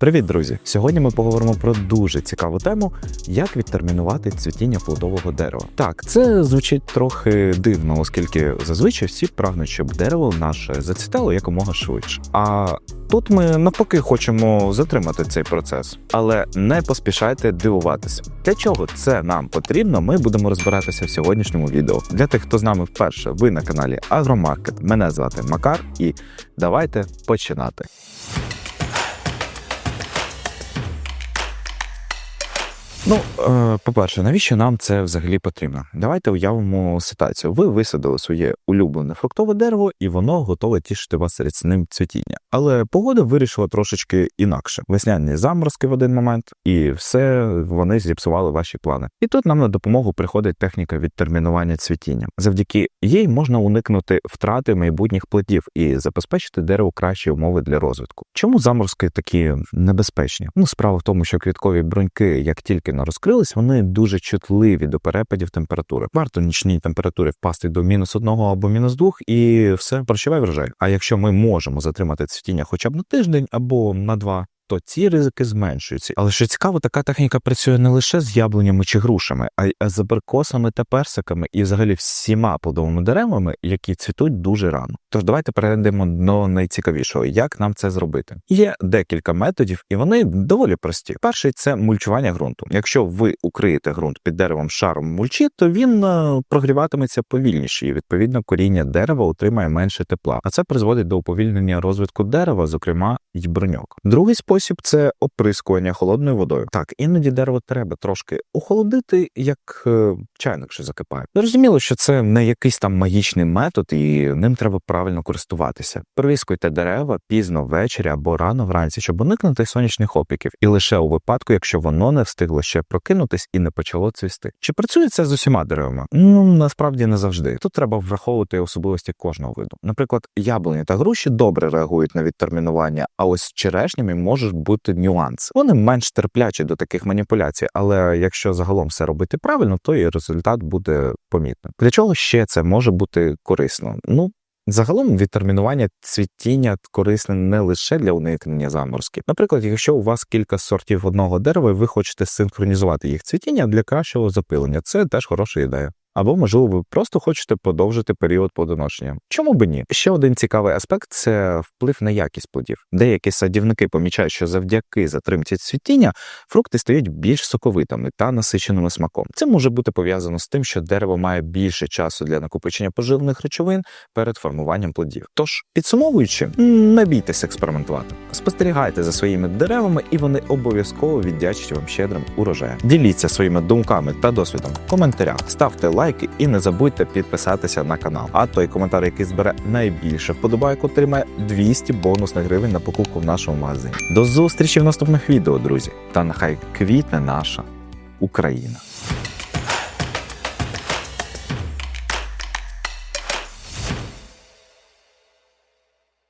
Привіт, друзі! Сьогодні ми поговоримо про дуже цікаву тему, як відтермінувати цвітіння плодового дерева. Так, це звучить трохи дивно, оскільки зазвичай всі прагнуть, щоб дерево наше зацвітало якомога швидше. А тут ми навпаки хочемо затримати цей процес, але не поспішайте дивуватися. Для чого це нам потрібно, ми будемо розбиратися в сьогоднішньому відео. Для тих, хто з нами вперше, ви на каналі Агромаркет. Мене звати Макар, і давайте починати. Ну, е, по-перше, навіщо нам це взагалі потрібно? Давайте уявимо ситуацію. Ви висадили своє улюблене фруктове дерево, і воно готове тішити вас рясним цвітіння. Але погода вирішила трошечки інакше. Весняні заморозки в один момент, і все вони зіпсували ваші плани. І тут нам на допомогу приходить техніка відтермінування цвітіння. Завдяки їй можна уникнути втрати майбутніх плодів і забезпечити дереву кращі умови для розвитку. Чому заморозки такі небезпечні? Ну, справа в тому, що квіткові бруньки, як тільки не розкрились, вони дуже чутливі до перепадів температури. Варто нічній температурі впасти до мінус одного або мінус двох, і все прощавай врожай. А якщо ми можемо затримати цвітіння хоча б на тиждень або на два. То ці ризики зменшуються. Але що цікаво, така техніка працює не лише з яблунями чи грушами, а й з абрикосами та персиками і взагалі всіма плодовими деревами, які цвітуть дуже рано. Тож давайте перейдемо до найцікавішого, як нам це зробити. Є декілька методів, і вони доволі прості. Перший це мульчування ґрунту. Якщо ви укриєте ґрунт під деревом шаром мульчі, то він е, прогріватиметься повільніше, і відповідно коріння дерева отримає менше тепла. А це призводить до уповільнення розвитку дерева, зокрема й бруньок. Другий спосіб це оприскування холодною водою. Так, іноді дерево треба трошки охолодити, як е, чайник, що закипає. Зрозуміло, що це не якийсь там магічний метод, і ним треба правильно користуватися. Прискуйте дерева пізно ввечері або рано вранці, щоб уникнути сонячних опіків, і лише у випадку, якщо воно не встигло ще прокинутись і не почало цвісти. Чи працює це з усіма деревами? Ну насправді не завжди. Тут треба враховувати особливості кожного виду. Наприклад, яблуні та груші добре реагують на відтермінування, а ось з черешнями можуть бути нюанси. Вони менш терплячі до таких маніпуляцій, але якщо загалом все робити правильно, то і результат буде помітним. Для чого ще це може бути корисно? Ну. Загалом відтермінування цвітіння корисне не лише для уникнення заморозків. Наприклад, якщо у вас кілька сортів одного дерева, і ви хочете синхронізувати їх цвітіння для кращого запилення, це теж хороша ідея. Або, можливо, ви просто хочете подовжити період плодоношення. Чому би ні? Ще один цікавий аспект це вплив на якість плодів. Деякі садівники помічають, що завдяки затримці цвітіння фрукти стають більш соковитими та насиченими смаком. Це може бути пов'язано з тим, що дерево має більше часу для накопичення поживних речовин перед формуванням плодів. Тож, підсумовуючи, не бійтесь експериментувати. Спостерігайте за своїми деревами, і вони обов'язково віддячать вам щедрим урожаєм. Діліться своїми думками та досвідом в коментарях, ставте лайки і не забудьте підписатися на канал. А той коментар, який збере найбільше вподобайку, отримає 200 бонусних гривень на покупку в нашому магазині. До зустрічі в наступних відео, друзі! Та нехай квітне наша Україна.